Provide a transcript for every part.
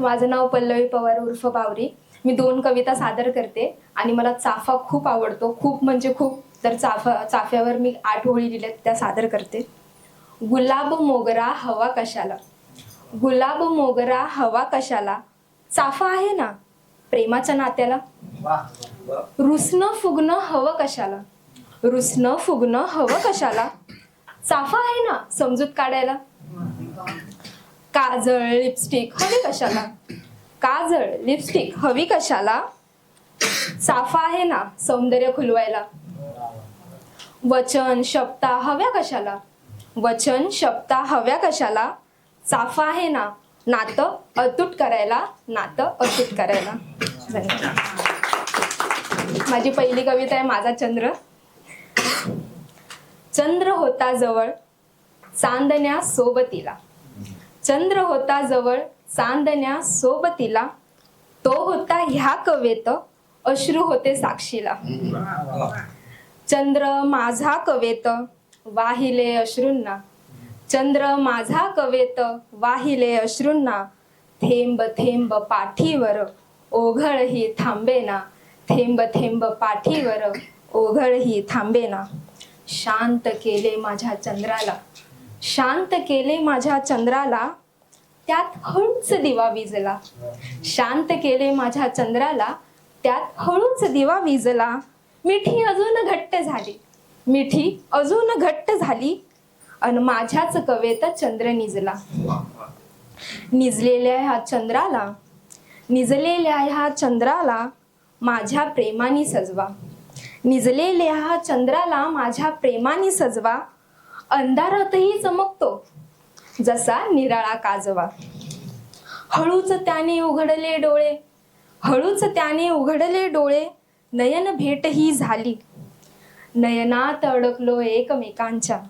माझं नाव पल्लवी पवार उर्फ बावरी. मी दोन कविता सादर करते आणि मला चाफा खूप आवडतो. खूप म्हणजे खूप. तर चाफा चाफ्यावर मी आठ ओळी लिहिल्या त्या सादर करते. गुलाब मोगरा हवा कशाला? गुलाब मोगरा हवा कशाला? चाफा आहे ना प्रेमाच्या नात्याला. रुसणं फुगणं हवं कशाला? रुसणं फुगणं हवं कशाला? चाफा आहे ना समजूत काढायला. काजळ लिपस्टिक हवी कशाला? काजळ लिपस्टिक हवी कशाला? साफा आहे ना सौंदर्य खुलवायला. वचन शब्दा हव्या कशाला? वचन शब्दा हव्या कशाला? साफा आहे ना नातं अतूट करायला नातं अतूट करायला. धन्यवाद. माझी पहिली कविता आहे माझा चंद्र. चंद्र होता जवळ चांदण्या सोबतीला. चंद्र होता जवळ चांदण्या सोबतीला तो होता ह्या कवेत अश्रू होते साक्षीला. चंद्र माझा कवेत वाहिले अश्रूंना. चंद्र माझा कवेत वाहिले अश्रूंना. थेंब थेंब पाठीवर ओघळ ही थांबेना. थेंब थेंब पाठीवर ओघळ ही थांबेना. शांत केले माझ्या चंद्राला. शांत केले माझ्या चंद्राला. त्यात हळूच दिवा विजला. शांत केले माझ्या चंद्राला. त्यात हळूच दिवा विजला. मिठी अजून घट्ट झाली. मिठी अजून घट्ट झाली. अन माझ्याच कवेत चंद्र निजला. निजलेल्या ह्या चंद्राला निजलेल्या ह्या चंद्राला माझ्या प्रेमाने सजवा. निजलेल्या ह्या चंद्राला माझ्या प्रेमाने सजवा. अंधारातही चमकतो. जसा निराळा काजवा. हळूच त्याने उघडले डोळे. हळूच त्याने उघडले डोळे. नयन भेट ही झाली. नयनात अडकलो एकमेकांच्या.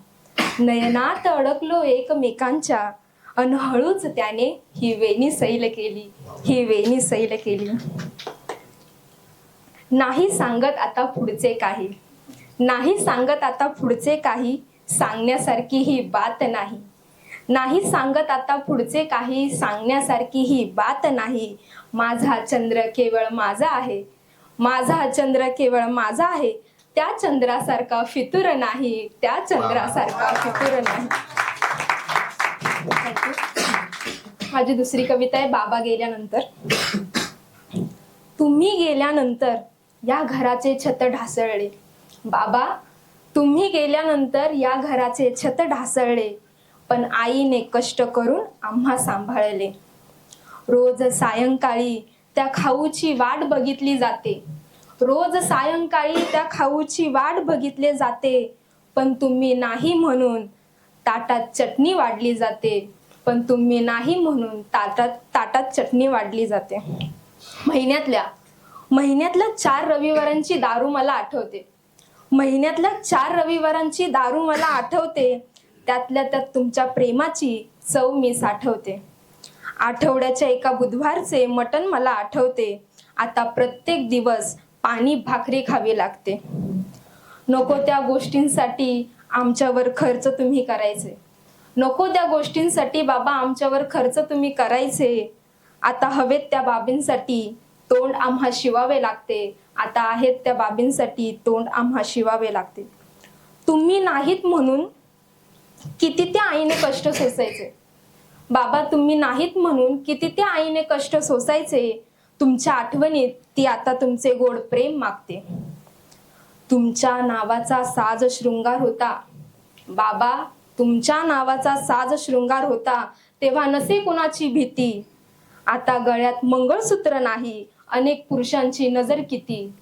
नयनात अडकलो एकमेकांच्या. अन हळूच त्याने ही वेणी सैल केली. ही वेणी सैल केली. नाही सांगत आता पुढचे काही. नाही सांगत आता पुढचे काही. सांगण्यासारखी ही बात नाही. नाही सांगत आता पुढचे काही सांगण्यासारखी ही बात नाही. माझा चंद्र केवळ माझा आहे. माझा चंद्र केवळ माझा आहे. त्या चंद्रासारखा फितूर नाही. त्या चंद्रासारखा फितूर नाही. माझी दुसरी कविता आहे बाबा गेल्यानंतर. तुम्ही गेल्यानंतर या घराचे छत ढासळले. बाबा तुम्ही गेल्यानंतर या घराचे छत ढासळले. पण आईने कष्ट करून आम्हा सांभाळले. रोज सायंकाळी त्या खाऊची वाट बघितली जाते. रोज सायंकाळी त्या खाऊची वाट बघितले जाते. पण तुम्ही नाही म्हणून ताटात चटणी वाढली जाते. पण तुम्ही नाही म्हणून ताटात ताटात चटणी वाढली जाते. महिन्यातल्या महिन्यातल्या चार रविवारांची दारू मला आठवते. महिन्यातल्या चार रविवारांची दारू मला आठवते. त्यातल्या त्यात तुमच्या प्रेमाची चव मी साठवते. आठवड्याच्या एका बुधवारचे मटण मला आठवते. आता प्रत्येक दिवस पाणी भाकरी खावी लागते. नको त्या गोष्टींसाठी आमच्यावर खर्च तुम्ही करायचे. नको त्या गोष्टींसाठी बाबा आमच्यावर खर्च तुम्ही करायचे. आता हवेत त्या बाबींसाठी तोंड आम्हा शिवावे लागते. आता आहेत त्या बाबींसाठी तोंड आम्हा शिवावे लागते. तुम्ही नाहीत म्हणून किती त्या आईने कष्ट सोसायचे? बाबा तुम्ही नाहीत म्हणून किती त्या आईने कष्ट सोसायचे? तुमच्या आठवणीत ती आता तुमचे गोड प्रेम मागते. तुमच्या नावाचा साज शृंगार होता. बाबा तुमच्या नावाचा साज शृंगार होता. तेव्हा नसे कुणाची भीती? आता गळ्यात मंगळसूत्र नाही. अनेक पुरुषांची नजर किती?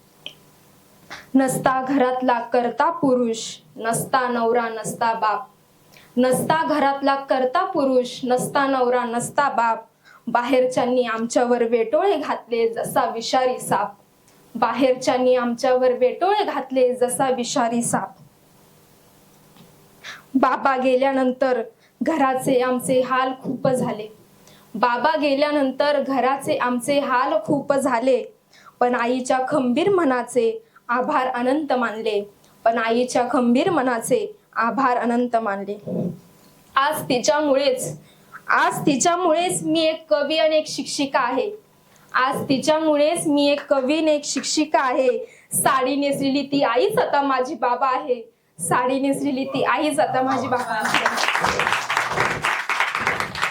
नसता घरातला करता पुरुष नसता नवरा नसता बाप. नसता घरातला करता पुरुष नसता नवरा नसता बाप. बाहेरच्यांनी आमच्यावर वेटोळे घातले जसा विषारी साप. बाहेरच्यांनी आमच्यावर वेटोळे घातले जसा विषारी साप. बाबा गेल्यानंतर घराचे आमचे हाल खूप झाले. बाबा गेल्यानंतर घराचे आमचे हाल खूप झाले. पण आईच्या खंबीर मनाचे आभार अनंत मानले. पण आईच्या खंबीर मनाचे आभार अनंत मानले. आज तिच्यामुळेच आज तिच्यामुळेच मी एक कवी आणि एक शिक्षिका आहे. आज तिच्यामुळेच मी एक कवी आणि एक शिक्षिका आहे. साडी नेसलेली ती आईच आता माझी बाबा आहे. साडी नेसलेली ती आईच आता माझी बाबा आहे.